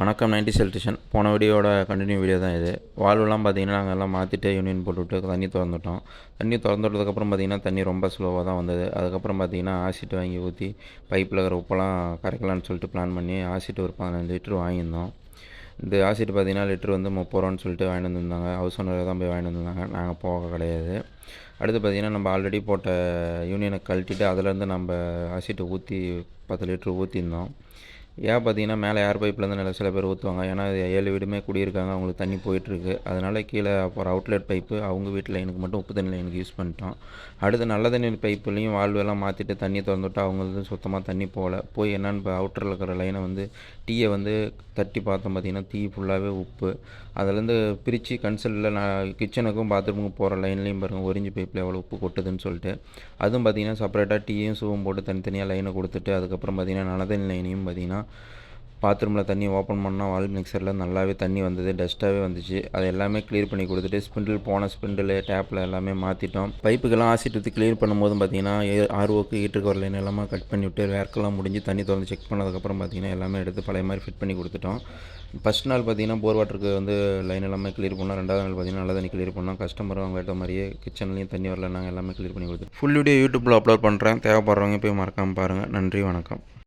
வணக்கம் ninety electrician போன வீடியோட கண்டினியூ வீடியோ தான் இது. வால்வெலாம் பார்த்தீங்கன்னா நாங்கள் எல்லாம் மாற்றிட்டு யூனியன் போட்டுவிட்டு தண்ணி திறந்துட்டோம். தண்ணி திறந்து விட்டதுக்கப்புறம் பார்த்தீங்கன்னா தண்ணி ரொம்ப ஸ்லோவாக தான் வந்தது. அதுக்கப்புறம் பார்த்தீங்கன்னா ஆசிட் வாங்கி ஊற்றி பைப்பில் இருக்கிற உப்பெல்லாம் கரைக்கலான்னு சொல்லிட்டு பிளான் பண்ணி ஆசிட் ஒரு பதினஞ்சு லிட்டர் வாங்கியிருந்தோம். இந்த ஆசிட் பார்த்தீங்கன்னா லிட்டர் வந்து முப்பது ரூபான்னு சொல்லிட்டு வாங்கிட்டு வந்திருந்தாங்க. ஹவுஸ் ஓனர் தான் போய் வாங்கிட்டு வந்திருந்தாங்க. நாங்கள் போக கிடையாது. அடுத்து பார்த்தீங்கன்னா நம்ம ஆல்ரெடி போட்ட யூனியனை கழட்டிட்டு அதுலேருந்து நம்ம ஆசிட்டை ஊற்றி பத்து லிட்டர் ஊற்றிருந்தோம் ஏன் பார்த்தீங்கன்னா மேலே ஏர் பைப்லேருந்து நல்ல சில பேர் ஊற்றுவாங்க ஏன்னா ஏழு வீடுமே குடியிருக்காங்க. அவங்களுக்கு தண்ணி போயிட்டுருக்கு. அதனால் கீழே அப்புறம் அவுட்லெட் பைப்பு அவங்க வீட்டில் எனக்கு மட்டும் உப்பு தண்ணி லைனுக்கு யூஸ் பண்ணிட்டோம். அடுத்து நல்ல தண்ணி பைப்புலேயும் வால்வெல்லாம் மாற்றிட்டு தண்ணி திறந்துவிட்டு அவங்களுக்கு சுத்தமாக தண்ணி போகல. போய் என்னென்னு இப்போ அவுட்டரில் இருக்கிற லைனை வந்து டீயை வந்து தட்டி பார்த்தோம் பார்த்தீங்கன்னா டீ ஃபுல்லாகவே உப்பு. அதுலேருந்து பிரித்து கன்சல்ட்டில் நான் கிச்சனுக்கும் பாத்ரூமுக்கும் போகிற லைன்லேயும் பாருங்கள் ஒரிஞ்சு பைப்பில் எவ்வளோ உப்பு கொட்டுதுன்னு சொல்லிட்டு. அதுவும் பார்த்திங்கன்னா செப்பரேட்டாக டீயும் சூவும் போட்டு தனித்தனியாக லைனை கொடுத்துட்டு அதுக்கப்புறம் பார்த்தீங்கன்னா நல்ல தண்ணி லைனையும் பார்த்திங்கன்னா பாத்ரூமில் தண்ணி ஓப்பன் பண்ணால் வால் மிக்சரில் நல்லாவே தண்ணி வந்தது டஸ்ட்டாகவே வந்துச்சு. அது எல்லாமே க்ளியர் பண்ணி கொடுத்துட்டு ஸ்பிண்டில் போன ஸ்பிண்டில் டேப்பில் எல்லாமே மாற்றிட்டோம் பைப்புக்கெல்லாம் ஆசிட் ஊற்றி க்ளியர் பண்ணும்போது பார்த்தீங்கன்னா ஆர்ஓக்கு ஹீட்டருக்கு ஒரு லைன் எல்லாமே கட் பண்ணி விட்டு வேர்க்கெல்லாம் முடிஞ்சு தண்ணி திறந்து செக் பண்ணதுக்கப்புறம் பார்த்தீங்கன்னா எல்லாமே எடுத்து பழைய மாதிரி ஃபிட் பண்ணி கொடுத்துட்டோம். ஃபஸ்ட் நாள் பார்த்தீங்கன்னா போர் வாட்டருக்கு வந்து லைன் எல்லாமே க்ளியர் பண்ணோம். ரெண்டாவது நாள் பார்த்தீங்கன்னா நல்ல தண்ணி க்ளியர் பண்ணோம். கஸ்டமரும் அவங்க ஏற்ற மாதிரியே கிச்சன்லேயும் தண்ணி வரல நாங்கள் எல்லாமே க்ளியர் பண்ணி கொடுத்தோம் ஃபுல் வீடியோ யூடியூப்பில் அப்லோட் பண்ணுறேன் தேவைப்படுறவங்க போய் மறக்காமல் பாருங்கள் நன்றி வணக்கம்.